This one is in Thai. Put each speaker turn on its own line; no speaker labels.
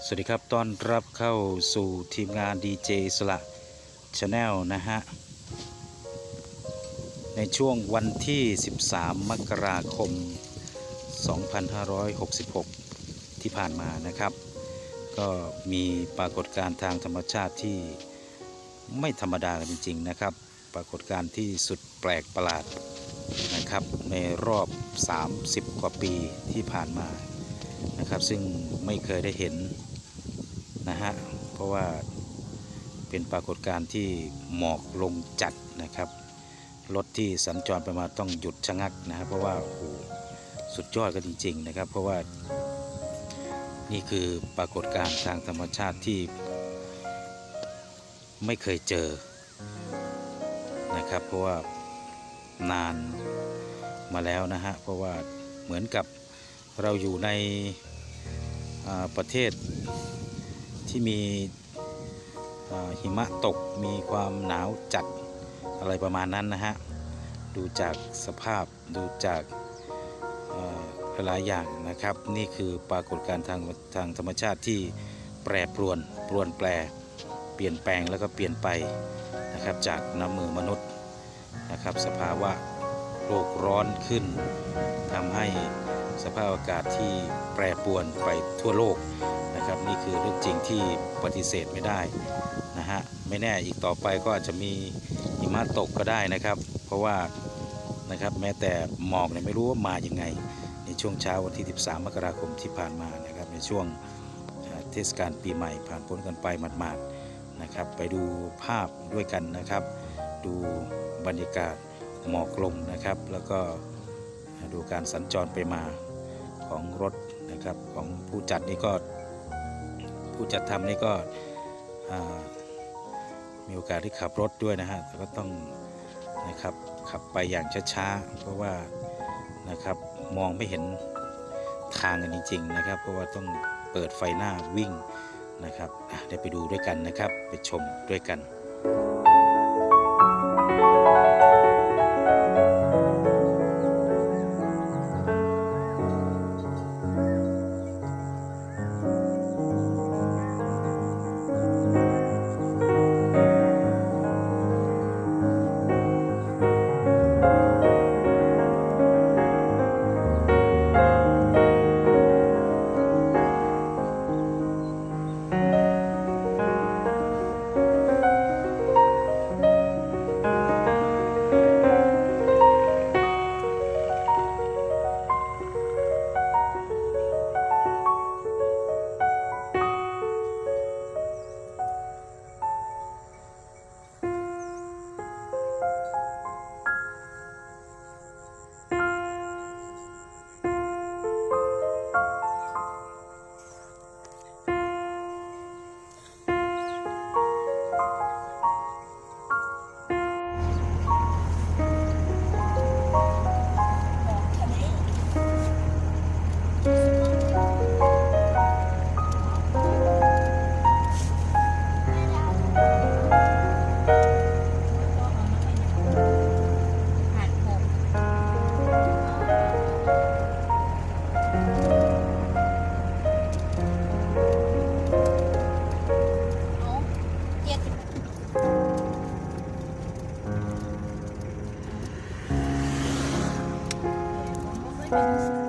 สวัสดีครับต้อนรับเข้าสู่ทีมงานดีเจสละชาแนลนะฮะ ในช่วงวันที่ 13 มกราคม 2566 ที่ผ่านมานะครับ ก็มีปรากฏการณ์ทางธรรมชาติที่ไม่ธรรมดาจริง ๆ นะครับ ปรากฏการณ์ที่สุดแปลกประหลาดนะครับในรอบ 30 กว่าปีที่ผ่านมานะครับ ซึ่งไม่เคยได้เห็น นะฮะ เพราะว่าเป็นปรากฏการณ์ที่หมอกลงจัดนะครับ รถที่สัญจรไปมาต้องหยุดชะงักนะฮะเพราะว่าโอ้โหสุดยอดกันจริง ๆ นะครับ เพราะว่า นี่คือปรากฏการณ์ทางธรรมชาติที่ไม่เคยเจอนะครับ เพราะว่านานมาแล้วนะฮะ เพราะว่าเหมือนกับเราอยู่ในประเทศ ที่มีหิมะตกมีความหนาวจัดอะไรประมาณนั้นนะฮะ ดูจากสภาพดูจากหลายอย่างนะครับ นี่คือปรากฏการณ์ทางทางธรรมชาติที่แปรปรวนปรวนแปร เปลี่ยนแปลงแล้วก็เปลี่ยนไปนะครับจากน้ำมือมนุษย์นะครับ สภาวะโลกร้อนขึ้นทำให้ สภาพอากาศที่แปรปรวนไปทั่วโลกนะครับ นี่คือเรื่องจริงที่ปฏิเสธไม่ได้นะฮะไม่แน่อีกต่อไปก็อาจจะมีหิมะตกก็ได้นะครับ เพราะว่านะครับแม้แต่หมอกเนี่ยไม่รู้ว่ามาอย่างไง ในช่วงเช้าวันที่ 13 มกราคมที่ผ่านมานะครับ ในช่วงเทศกาลปีใหม่ผ่านพ้นกันไปหมาดๆนะครับ ไปดูภาพด้วยกันนะครับ ดูบรรยากาศหมอกลงนะครับ แล้วก็ ดูการสัญจรไปมาของรถนะครับของผู้จัดนี่ก็ผู้จัดทำนี่ก็มีโอกาสที่ขับรถด้วยนะฮะแต่ก็ต้องนะครับขับไปอย่างช้าๆเพราะว่านะครับมองไม่เห็นทางกันจริงๆนะครับ เพราะว่าต้องเปิดไฟหน้าวิ่งนะครับได้ไปดูด้วยกันนะครับ ไปชมด้วยกัน
เ